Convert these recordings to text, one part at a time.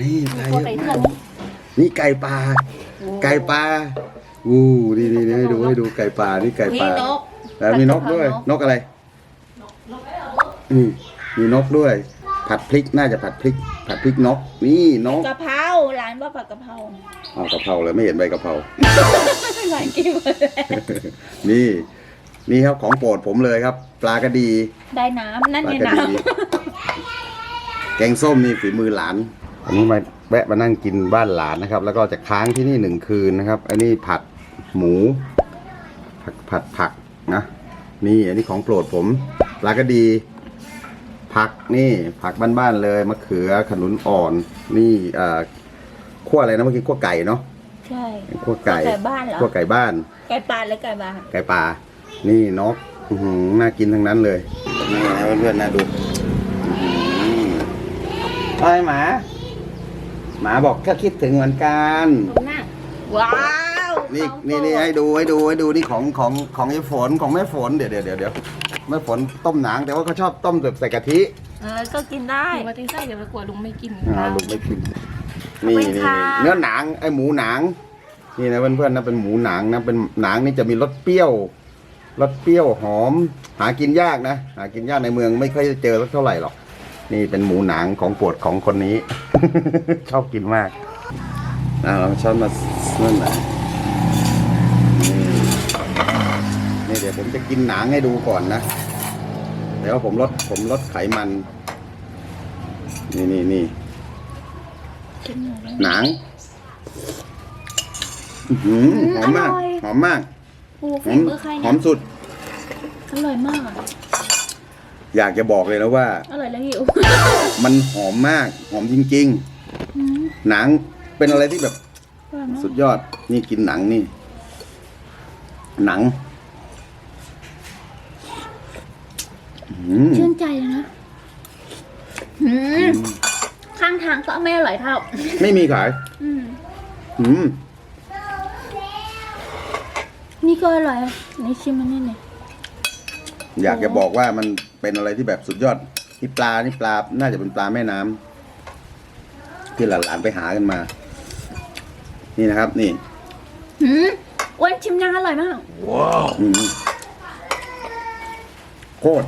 นี่ปลาตัวเยไก่อะเถื่อมานกนี่ไก่ปลาไก่ปลาอู้นี่นี่นี่ให้ดูให้ดูไก่ปลานี่ไก่ปมีลานกแล้วมีนกด้วย นกอะไรอืมมีนกด้วย ผัดพริกน่าจะผัดพริก ผัดพริกนก นี่นกกะเพราร้านว่าผัดกะเพราเอากะเพราเลยไม่เห็นใบกะเพราหลายกินเลยนี่นี่ครับของโปรดผมเลยครับ ปลากระดี ได้น้ำนั่นปลาไงกระน้ดีแกงส้มนี่ฝีมือหลาน อันนี้มาแวะมานั่งกินบ้านหลานนะครับ แล้วก็จะค้างที่นี่หนึ่งคืนนะครับ อันนี้ผัดหมู ผัดผัดผักนะนี่อันนี้ของโปรดผมปลากระดี ผักนี่ผักบ้านๆเลยมะเขือขนุนอ่อน นี่เอ่อขั้วอะไรนะเมื่อกี้ขั้วไก่เนาะำใช่ขั้วไก่ไก่บ้านเหรอขั้วไก่บ้าน ไก่ปลาหรือไก่บ้านไก่ป่า นี่นกอื้อหือน่ากินทั้งนั้นเลยนี่นะเพื่อนๆนะดูอื้อหือไอ้หมา หมาบอกก็คิดถึงเหมือนกันดูหน้าว้าวนี่ของนี่นี่โปรดให้ดูให้ดูให้ดูนี่ของของของไอ้ฝนของแม่ฝนเดี๋ยวเดี๋ยวเดี๋ยวเดี๋ยวแม่ฝนต้มหนังแต่ว่าเขาชอบต้มแบบใส่กะทิเออก็กินได้ปกติใส่เดี๋ยวไปกลัวลุงไม่กินอ่าลุงไม่กินนี่ขอบคุณนี่ค่ะเนื้อหนังไอ้หมูหนัง นี่นะเพื่อนๆนะเป็นหมูหนังนะเป็นหนังนี่จะมีรสเปรี้ยวรสเปรี้ยวหอม หากินยากนะ หากินยากในเมืองไม่ค่อยจะเจอสักเท่าไหร่หรอก นี่เป็นหมูหนังของโปรดของคนนี้ ชอบกินมากอ่าเราช้อนมานั่นแหละนี่นี่เดี๋ยวผมจะกินหนังให้ดูก่อนนะเดี๋ยวผมลดผมลดไขมัน นี่นี่นี่กินหน่อยได้ไหมหนังอื้อหือหอมมากอร่อยหอมมากโอ้หฝีอมมือใครหเนี่อยมสุด อร่อยมาก อะอยากจะบอกเลยนะว่า อร่อยแล้วหิวมันหอมมากหอมจริงอืมๆหนังเป็นอะไรที่แบบอร่อยมากสุดยอดนี่กินหนังนี่ หนังอื้อหืชื่อนใจเลยนะอืมข้างทางก็ไม่อร่อยเท่า ไม่มีขาย อืมอืมนี่ก็อร่อยอะนี่ชิมมันนี่หน่อยอยากจะบอกว่ามัน เป็นอะไรที่แบบสุดยอดที่ปลานี่ปลา น่าจะเป็นปลาแม่น้ำที่หลานๆไปหากันมา นี่นะครับ นี่หืมอ้วนชิมยังอร่อยมากอืมโคตร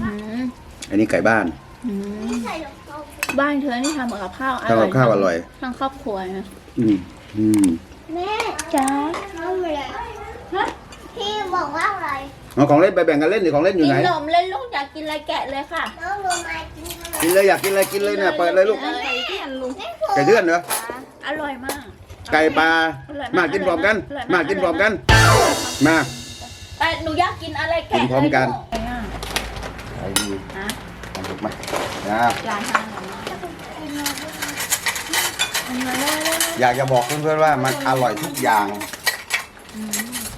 หืมอันนี้ไก่บ้านหืมบ้านเธอนี่ทำกับข้าวอทำร่กัอยบข้าวอร่อยทั้งครอบครัวนะอืมอืมแม่จ้าน้องอะไรฮะพี่บอกว่าอะไร เอาของเล่นไปแบ่งกันเล่นดิของเล่นอยู่กินไหน นมเล่นลูกอยากกินอะไรแกะเลยค่ะ น้องรู้ไหมกินขนมกินเลยอยากกินอะไรกินเลยเนี่ยเปิดเลยลูก ไก่ที่อันลุงไก่เดือนเหรอ อร่อยมาก ไก่ปลาอร่อยมากินพร้อมกันร่อยมากินพร้อมกัน มา แต่หนูอยากกินอะไรแกะกินพร้อมกัน เลยลูกไอ้ดีฮะทำถูกไหมนะร้านห้างอะไรนะอยากจะบอกเพื่อนๆว่ามันอร่อยทุกอย่าง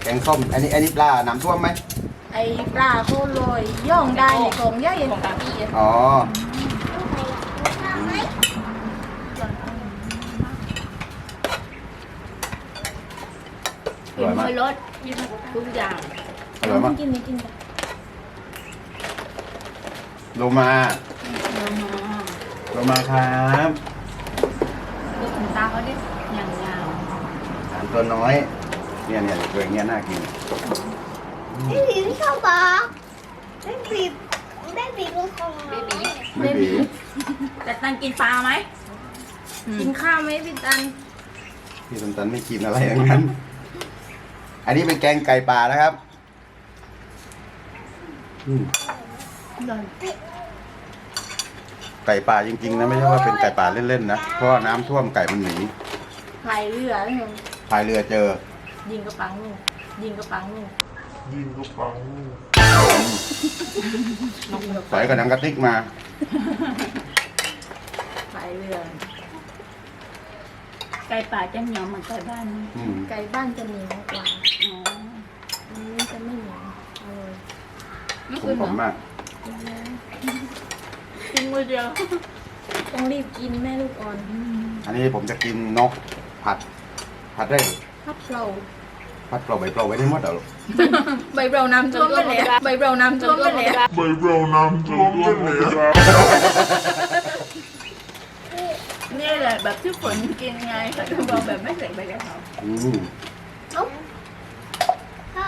แกงส้ม อันนี้อันนี้ปลาน้ำท่วมไหม ไอ้ปลาโคโรยย่องได้ในกรงย่อยของตาพี่อ๋ออกินร่อยมากมือรสทุกอย่างอร่อยมากกินไม่กินจ้ะโลมาโลมาครับดูขนตาเขาดิอย่างยาวสามตัวน้อย เนี่ยเนี่ยตัวอย่างเงี้ยน่ากิน พี่ผีไม่ชอบบอกแม่ผีแม่ผีเป็นของเราไม่บีแต่ตันกินปลาไหมกินข้าวไหมพี่ตันพี่สมตันไม่กินอะไรอย่างนั้น อันนี้เป็นแกงไก่ป่านะครับอืมไก่ป่าจริงๆนะไม่ใช่ว่าเป็นไก่ป่าเล่นๆนะเพราะว่าน้ำท่วมไก่มันหนีพายเรือนี่พายเรือเจอ ยิงกระปังนี่ยิงกระปัง นี่ใส่กระดังกระติกมาพายเรือไก่ป่าจะเหนียวเหมือนไก่บ้านไหมอืมไก่บ้านจะเหนียวกว่าอ๋ออันนี้จะไม่เหนียวอร่อยไม่ผคืมอผมมากกินมือเดียวต้องรีบกินแม่ลูกอ่อนอันนี้ผมจะกินนกผัด ผัดได้ พัดเรา ผัดเปล่าใบเปล่าไว้ได้หมดเหรอใบเบราน้ำท่วมไปแล้วใบเบราน้ำท่วมไปแล้ว Vai brown, I'm แหละแบบที่ฝนกินไงเขาจะบอกแบบไม่ใส่ใบกะเพราอืมพ่อ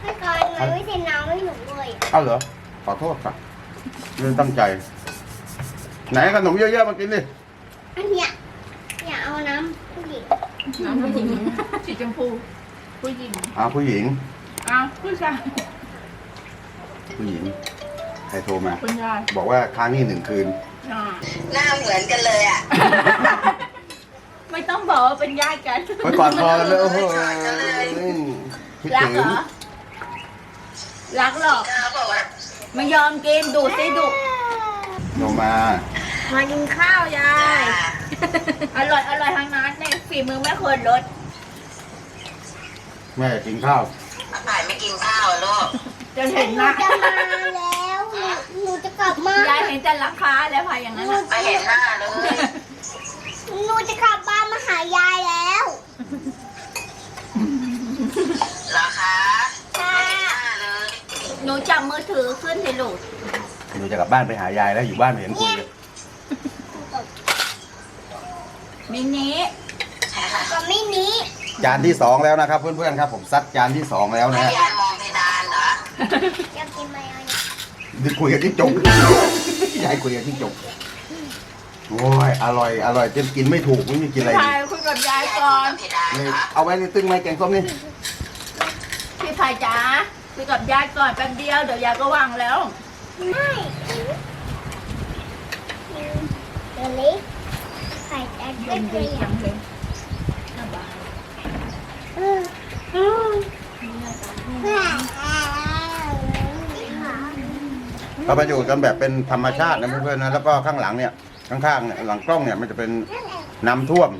ให้ก่อนมันไม่ใช่น้ำให้หนูเลยเอาเหรอขอโทษครับไม่ได้ตั้งใจ ไหนขนมเยอะๆมากินดิอันเนี้ยอย่าเอาน้ำผู้หญิงน้ำผู้หญิงสีชมพู ผู้หญิงอ้าวผู้หญิง อ้าวผู้ชายผู้หญิง ใครโทรมา คุณยายบอกว่าค้างนี่หนึ่งคืน อ่าหน้าเหมือนกันเลยอะไม่ต้องบอกว่าเป็นญาติกัน ไปก่อนพอเลยโอ้โหคิดรักถึเหรงอรักหรอกเขาบอกว่าไม่ยอมกินดูดสิดูดโทรมา มากินข้าวยาย อร่อยอร่อยทั้งนั้นในฝีมือแม่คนรส แม่กินข้าว อาป่ายไม่กินข้าวอะลูกจะเห็นหนูนะจะมาแล้วหนูหนูจะกลับมายายเห็นแต่ราคาแล้วพายอย่างนั้นน่ะไม่เห็นหน้าเลยหนูจะกลับบ้านมาหายายแล้วเหรอคะค่ะไม่เห็นหน้าเลยหนูจับมือถือขึ้นสิลูกหนูจะกลับบ้านไปหายายแล้วอยู่บ้านไม่เห็นคุยเลยมินิก็ไม่นี้ จานที่สองแล้วนะครับ เพื่อนๆครับผมซัดจานที่สองแล้วนะฮะยายมองเพดานเหรอ อยากกินไหมอันนี้ดิคุยกับที่จก ยายคุยกับที่จก โอ้ย อร่อย อร่อยจนกินไม่ถูกไม่มีกินอะไรพี่ดีพายคุยกับยายยายก่อนมองเพดานเลยเหรอเอาไว้ในตึ้งไม้แกงส้มนี่ พี่พายจ๋าคุยกับยายก่อนแป๊บเดียวเดี๋ยวยายก็วางแล้ว ไม่เดี๋ยวนี้ไข่แดงเย็นดีจังเลย อืมอืมค่ะ เราไปอยู่กันแบบเป็นธรรมชาตินะเพื่อนๆนะแล้วก็ข้างหลังเนี่ยข้างๆเนี่ยหลังกล้องเนี่ยมันจะเป็นน้ำท่วม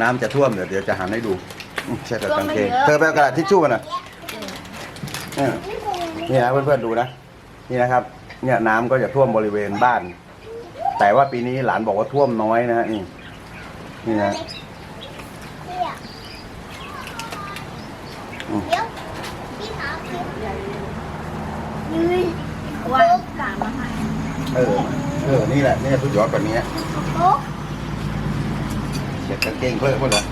น้ำจะท่วมเดี๋ยวเดี๋ยวจะหันให้ดูอืมใช่แต่ตังเคเธอไปเอากระดาษทิชชู่มาหน่อยเนี่ยนี่นะเพื่อนๆดูนะนี่นะครับ เนี่ยน้ำก็จะท่วมบริเวณบ้าน แต่ว่าปีนี้หลานบอกว่าท่วมน้อยนะฮะนี่นี่นะ เดี๋ยวพี่ขาเดี๋ยว ยืนวางกลางมาให้เออ เออ นี่แหละนี่สุดยอดกว่านี้โป๊ะเด็กกางเกงเพิ่มเพิ่มเหรอ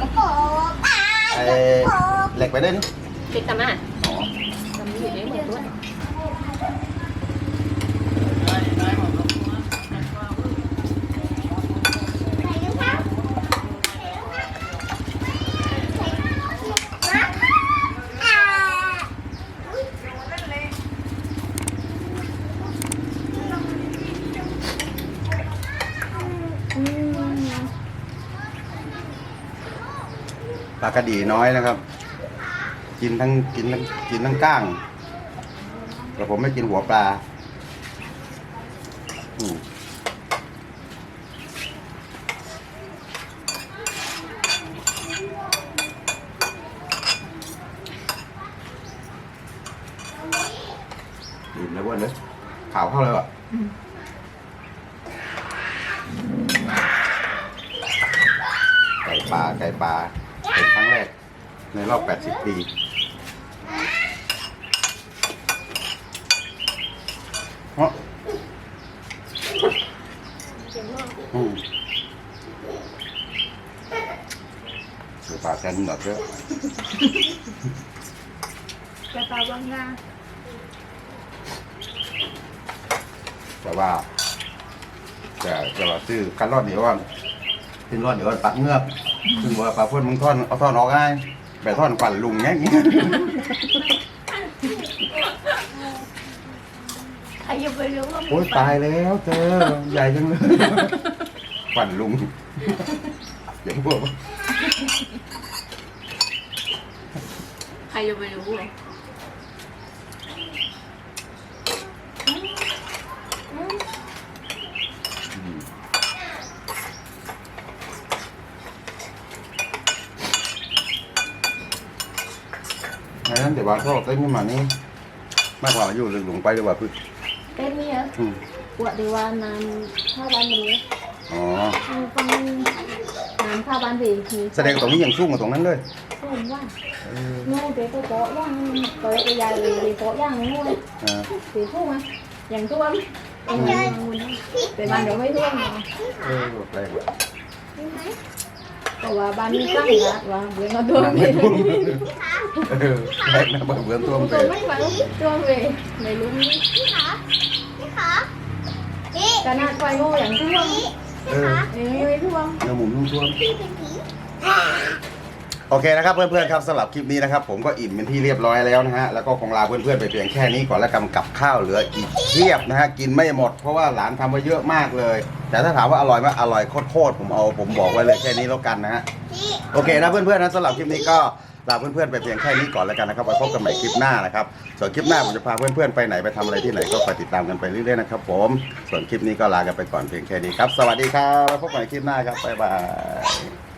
กระโปรงตายไอ้กระโปรงเหล็กไปได้นี่ติดกันมา อ๋อ ทำอยู่ในหมดด้วย ใส่รองเท้าใส่รองเท้าใส่รองเท้าอ่าอุ๊ย ป ลากระดีน้อยนะครับ กินทั้งกินทั้งกินทั้งก้างแต่ผมไม่กินหัวปลาอืมอิ่มแล้วว้ยเนอะข่าวเข้าเลยว่ะไก่ปลาไก่ปลา เป็นครั้งแรกในรอบ 80 ปี เพราะอืมเดี๋ยวปลาแกนหนอดเยอะจะตาวางยาแต่ว่าแต่แต่ว่าซื้อคันรอดเดี๋ยวว่าขึ้นรอดเดี๋ยวว่าปักเงือก ซึ่งว่าปลาพ่นมึงท่อนเอาท่อนออกง่ายแบบท่อนปั่นลุงเงี้ยใครจะไปรู้ว่ามันโอ้ยตายแล้วเธอใหญ่จังเลยปั่นลุงอย่างพวก ใครจะไปรู้เล นั่นเดี๋ยวว่าเขาเต้นขึ้นมานี่มากกว่าอยู่หลงไปดีกว่าพึ่งเต้นนี่เหรออืมปวดดีว่าน้ำข้าวบ้านมันเลยอ๋อฟังน้ำข้าวบ้านผีผีแสดงว่าตรงนี้ยังสู้กับตรงนั้นเลยส้มว่าเออนู่นเด็กก็โต๊ะย่างโต๊ะใหญ่เลยโต๊ะย่างนู่นอ่าสีทุ่งอะอย่างท่วมเออแต่บ้านเราไม่ท่วมนะเออแปลกว่ะ เพราะว่าบ้านนี้ตั้งรักว่าเรื่องก็ท่วมน้ำไปไม่ท่วมเออแปลกนะเบื่อท่วมไปท่วมไม่ไหวท่วมไปไม่รู้พี่ขาพี่ขาพี่ขนาดไฟโม่อย่างที่วมพี่เออยังไม่ท่วมน้ำหมุนทวพี่เป็นผีโอเคนะครับเพื่อนๆครับสำหรับคลิปนี้นะครับ ผมก็อิ่มเป็นที่เรียบร้อยแล้วนะฮะแล้วก็คงลาเพื่อนๆไปเพียงแค่นี้ก่อนแล้วกำกับข้าวเหลืออีกเทียบนะฮะกินไม่หมดเพราะว่าหลานทำมาเยอะมากเลย แต่ถ้าถามว่าอร่อยไหมอร่อยโคตรๆผมเอาผมบอกไว้เลยแค่นี้แล้วกันนะฮะพี่โอเคนะเพื่อนๆนะสำหรับคลิปนี้ก็ลาเพื่อนๆไปเพียงแค่นี้ก่อนแล้วกันนะครับไว้พบกันใหม่คลิปหน้านะครับส่วนคลิปหน้าผมจะพาเพื่อนๆไปไหนไปทำอะไรที่ไหนก็ไปติดตามกันไปเรื่อยๆนะครับผมส่วนคลิปนี้ก็ลากันไปก่อนเพียงแค่นี้ครับ สวัสดีครับไว้พบกันใหม่คลิปหน้าครับบ๊ายบาย